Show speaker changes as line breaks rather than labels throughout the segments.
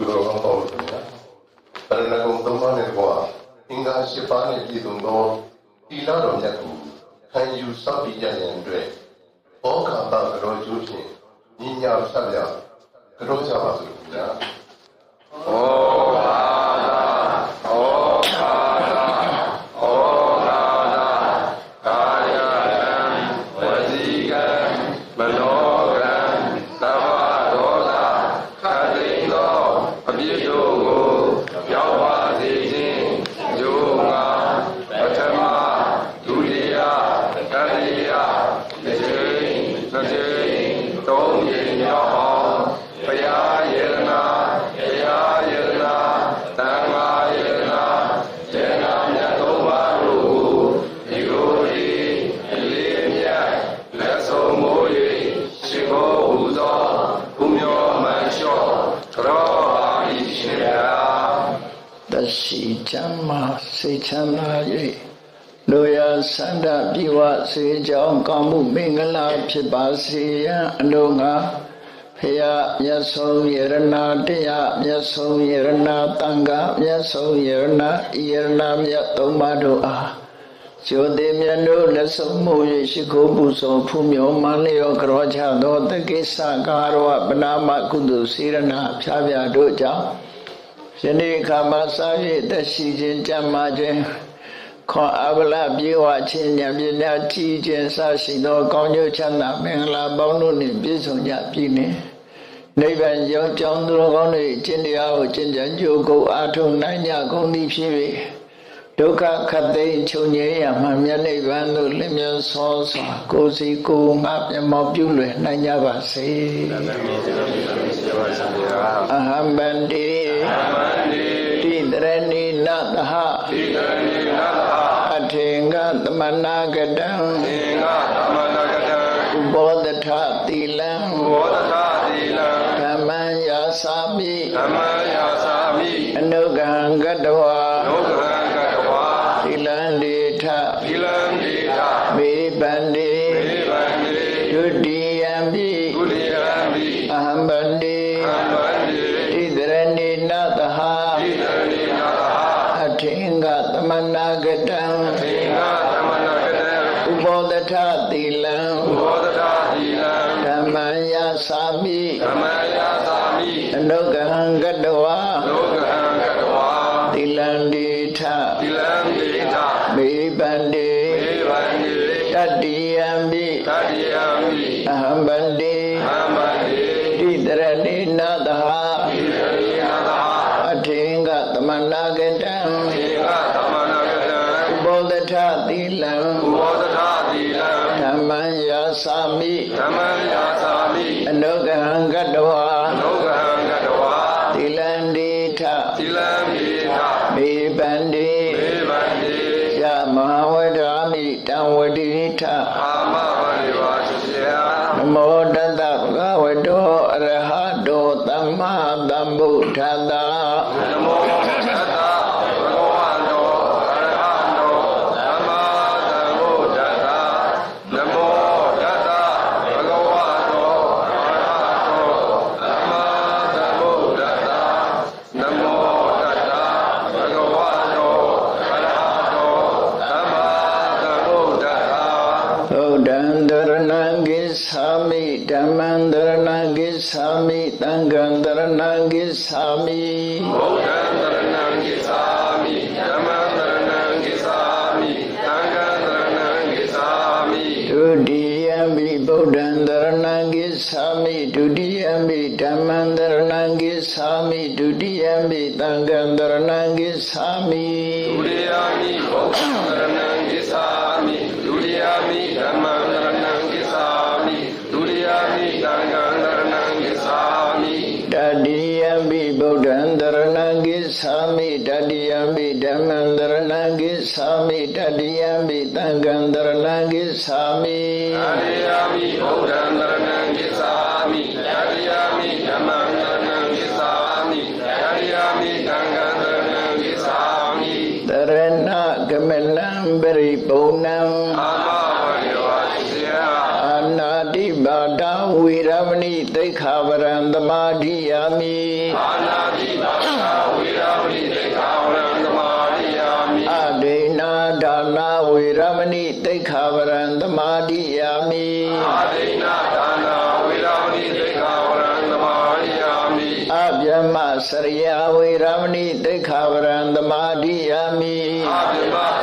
သူတော်ကောင်းတော်လို့ဗျာတရဏဂုံသုံးပါးနဲ့ကွာအင်္ဂါ၈ပါးနဲ့ပြည့်စုံသောတိလတော်မြတ်ကိုခံယူစောင့်တည်ကြရန်အတွက်ဩဃာတကရောကျိုးဖြင့်ညီညာဆက်ပြကရောကြပါစို့ဗျာ
ချမ်းသာ၍လူရ
ဆန္ဒပြေဝစေကြောင်းကောင်းမှုမင်္ဂလာဖြစ်ပါစေရန်အလို့ငါဖရာမြတ်ဆုံးယရနာတရားမြတ်ဆုံးယရနာတန်ခါမြတ်ဆုံးယရနာဤယရနာမြတ်သုံးပါးတို့အားကျိုတိမြတ်တို့လက်ဆုံးမှု၍ရှိခိုးပူဇော်ဖူးမြော်မန်လျောကြောချသောတက္ကိစ္စကာရောပနာမကုသိုလ်စေရနာဖြားပြတို့ကြောင့် ယနေ့ခါမှာစာရေးတက်ရှိခြင်းကြံ့မာခြင်းခွန်အဗလပြေဝခြင်းဉာဏ်ပညာကြည်ခြင်းစရှိသောကောင်းကျိုးချမ်းသာမင်္ဂလာပေါင်းတို့နှင့်ပြည့်စုံကြပြီနှင့်နိဗ္ဗာန်ရောက်ကြောင်းသူတော်ကောင်းတို့၏ကျင့်တရားကိုကျင့်ကြံကြိုးကိုအားထုတ်နိုင်ကြကုန်သည်ဖြစ်၍ဒုက္ခခတ်သိမ်းချုပ်ငြိမ်းရမှမြတ်နိဗ္ဗာန်သို့လင်းမြန်ဆောစွာကိုယ်စီကိုယ်ငါမျက်မှောက်ပြုလွယ်နိုင်ကြပါစေအဟံဗန္တိတိတရဏိ နသဟ
ဒီကနေ့နတ်ဟာ
အထေင္ကသမနာကတံ
သင်္ဃသမဏဂတံ
ဥဘောဒထသီလံ
ဘောဓသာသီလံ
ဓမ္မံယာစာမိ
ဓမ္မယာသာမိ
အနုကံကတဝါ
ဒုက္ခံကတဝါ
သီလံလေ
သ
မနာ
က
တံ
သ
င်္ဃ
သမဏဂတံ
ဥဘောဒထသီလံ
ဘောဓသာသီလံ
ဓမ္မံယာစာမိ
ဓမ္မယာသာမိ
အနုကံကတဝါ ထ
သီလံ
ဘော
ဓသာသီလံ
ဓမ္မံယာစာမိ
ဓမ္မယာသာမိ
အနုကံကတဝါ
ဒုက္ခံကတဝါ
သီလံဒီထ
သီလံဒီတာ
မေပန္တိေ
ဗန္တိ
ယမဟာဝဒရာမိတံဝတိထ
အာမဝရိဝါရှိယ
နမောတတဗုဒ္ဓဝတ္တောအရဟတောသမ္မာသမ္ဗုဒ္ဓတ္တ
နမောတတ္တဘဂဝန္တောအရဟံတောသမ္မာသမ္ဗုဒ္ဓတ္တနမောတတ္တဘဂဝန္တောအရဟံတောသမ္မာသမ္ဗုဒ္ဓတ္တနမောတတ္တဘဂဝန္တောအရဟံတောသမ္မာသမ္ဗုဒ္ဓတ္တ
ဗုဒ္ဓံတရဏံ ကိသာမိဓမ္မံတရဏံကိသာမိသံဃံတရဏံကိသာမိ
ဘုဒ္ဓံတရဏံကိသာမိဓမ္ယံ
ပိဓမ္မံတရ သမာ
ဓိယာမိအာ
ဒိဏ
ဒါနာဝေရမဏိသိက္ခာဝရံသမာရိယာမိ
အဗျမစရိယဝေရမဏိတိခာဝရံသမာဓိယာမိ
အာပြမ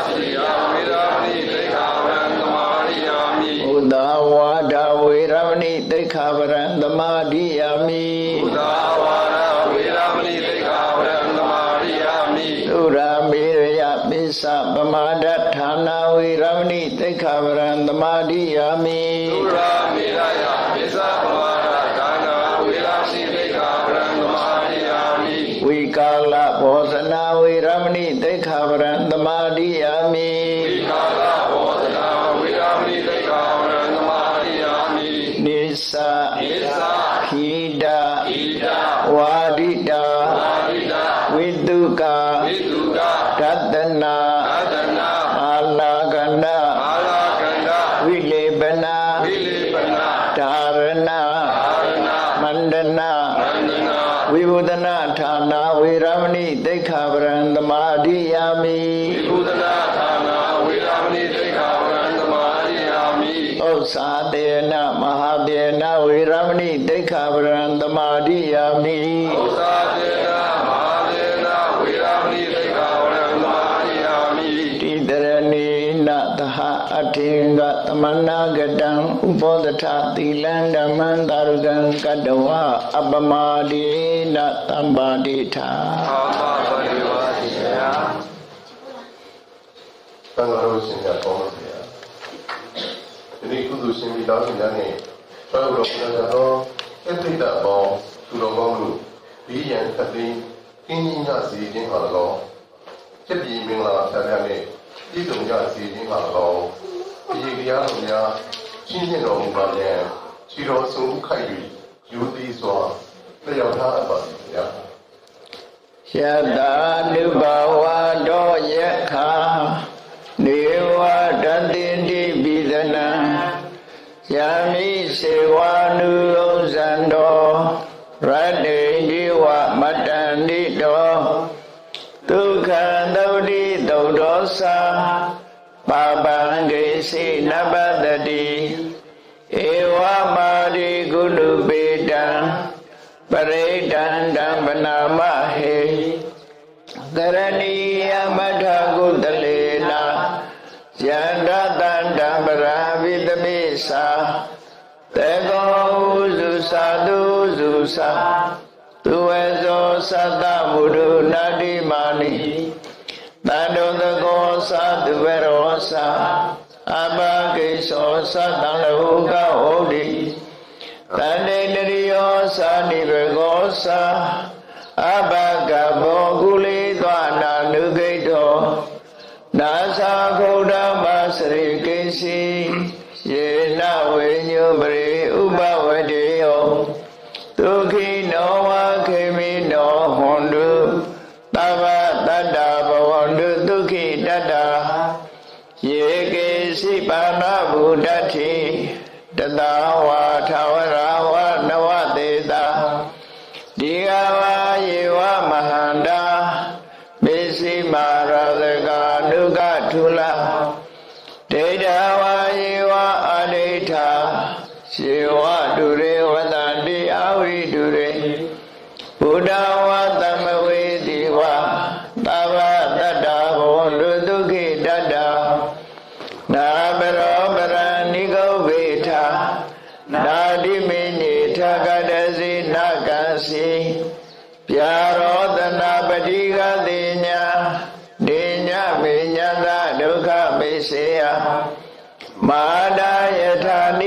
ရာမေရယ
ပိစ္ဆပမာဒဌာနာဝေရမဏိတိခာဝရံသမာဓိယာမိ
သုရာမေရယပိစ္ဆပမာဒဒါနာဝေရမဏိသိက္ခာဝရံသမာရိယာမိ
ဝိကာလဘောဇနာဝေရမဏိတိခာဝရံသမာဓိယာမိ
ဝိကာလဘောဓနာဝေရမဏိသိက္ခာဝရံသမာရိယာမိ
နိစ္စ
ဣသ
ခိတ
ဣဒ
ဝါဒိတာ
အာရိဒ
ဝိတုကာ
ဝိတု က
ဒတနာ
အာဒနာ
အာလာကန္န
အာလာကန္ဒ
ဝိလေပနာ
ဝိလေပနာ
ဒါရဏ
အာရဏ
မန္တနာ
နန္ဒနာ
ဝိဘုဒနာဌာနာဝေရမဏိတိခာဝရံသမာဓိယာမိ
ဝိဘုဒနာဌာနာဝေရမဏိသိက္ခာဝရံသမာရိယာမိ
ဥစ္စာတေနမဟာတေနဝေရမဏိတိခာဝရံသမာဓိယာမိ
ဥစ္မဏ
ဂတံဥပောဒထသီလံဓမ္မံတာရုကံကတဝအပမဒေနသံပါတိထာ
အာမဘဂဝါတိယ
သံဃာတော်ရှင်များပေါင်းလို့ဗျာဒီနေ့ကုသိုလ်ရှင်ပြီးသားရှင်များနဲ့ဆွဲဘုရားဘုရားတော်အတိတ်တပေါင်းသူတော်ကောင်းတို့ဒီရန်ခသိန်းကင်းကြီးညစီခြင်းဟာ၎င်းဖြစ်ပြီးမင်္ဂလာဆရာများနဲ့ပြည်သူညစီခြင်းဟာ၎င်း ဒီတရားတော်များရှင်းရှင်းတော်မူပါပြန်ခြေတော်ဆုံးခိုက်၍ယူသည်စွာလျောက်ထားအပ်ပါသည်ဗျာ
ယတာနုဘဝတောယခာနေဝတတိတိပိဒနံယမိစေဝနု ပေတံပရိဒန္တံဗနာမဟေသရဏီယမထကုတလေနာယန္တတန္တံပရာဝိတမိသာတေကောဥစုသာတုစုသာသူဝေဇောသတ္တမုဒုနာတိမာနိတန္တုသကောသာသူဝရောသာအဘဂိသောသတ္တံလဟုကဟောတိ တန္တေတရိယောသာနိဘဂောသာအဘဂဘောကုလေသွားနာနုဂိတောနာသာခௌဒမစရိကိစီယေနဝေညုပရိဥပဝတေယောဒုခိနောဝခေမိနောဟွန်တုသဗ္ဗတတ္တဘဝန္တုဒုခိတတ္တယေကေစိပါဏဗုဒ္ဓတိ တတဝါထာဝရဝနဝတေတာဒီဃဝါယေဝမဟန္တာမေစိမာရသကာနုကထုလဒိဋ္ဌဝါယေဝအဒိဋ္ဌာယေဝတုရေဝတန္တိအဝိတုရေဘုဒ္ဓဝါသမဝေတိဝါ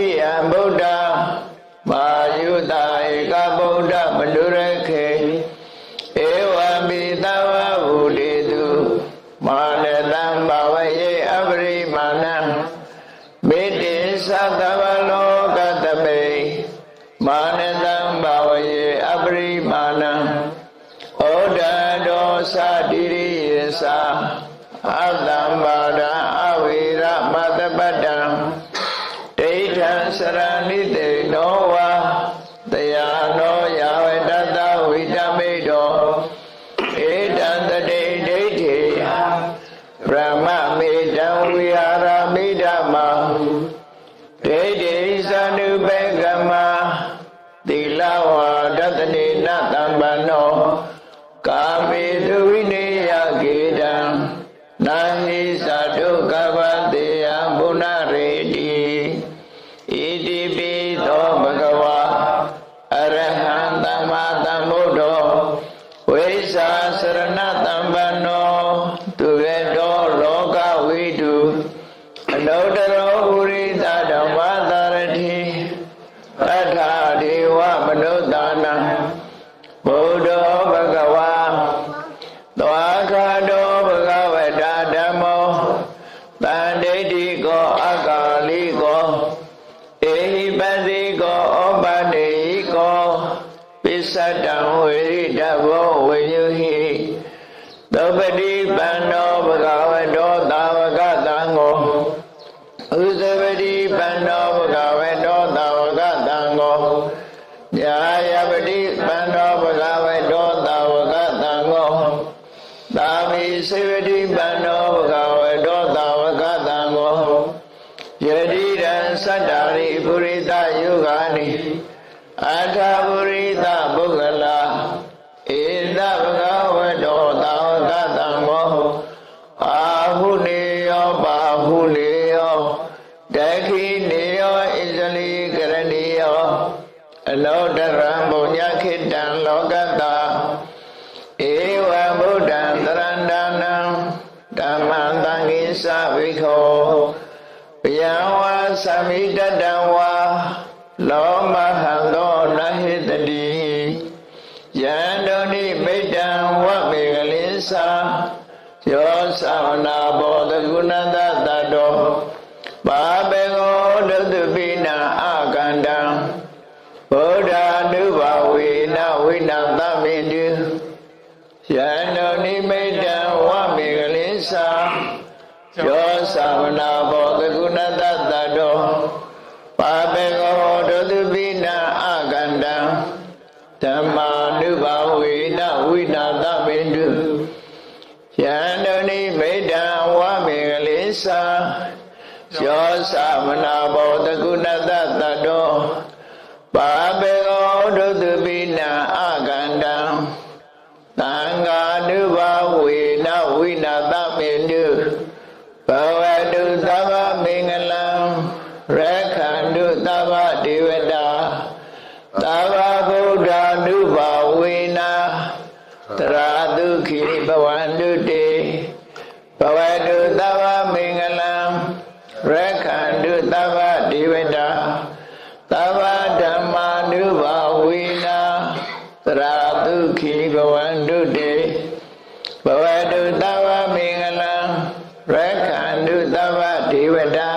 ထာနိယံဗုဒ္ဓမာယုတဧကဗုဒ္ဓမနုရ ဌံစ ဒေဝမနုဿာနံဘုဒ္ဓောဘဂဝါ ယန္တုန်ိမိတ္တံဝမေကလိသာယောသဝနာဘောတကုဏတတတောပါဘေကောဒုတပိနာအကန္တံဗုဒ္ဓ ानु ဘဝေနဝိနသမေတုယန္တုန်ိမိတ္တံဝမေကလိသာယောသဝနာဘောတကုဏတတတောပါဘေကောဒုတပိနာအကန္တံဓမ္မာနုဘာဝေန ဝိနာသမေတုယန္တုန်ိမိတ္တံဝမေကလိသာယောသမနာဘောတကုဏတတတောပါပေကောဒုတုပိနာအကန္တံသံဃာနုဘာဝေနဝိနာသမေတုဘဝတုသဗ္ဗမင်္ဂလံရခန္တုသဗ္ဗဒေဝတာသဗ္ဗဗုဒ္ဓ ानु ဘာဝေနာတရာ ဒုခိဘဝန္တုတေဘဝတုသဗ္ဗမင်္ဂလံရခန္တုသဗ္ဗဒေဝတာသဗ္ဗဓမ္မာနုဘာဝေနာတရာဒုခိဘဝန္တုတေဘဝတုသဗ္ဗမင်္ဂလံရခန္တုသဗ္ဗဒေဝတာ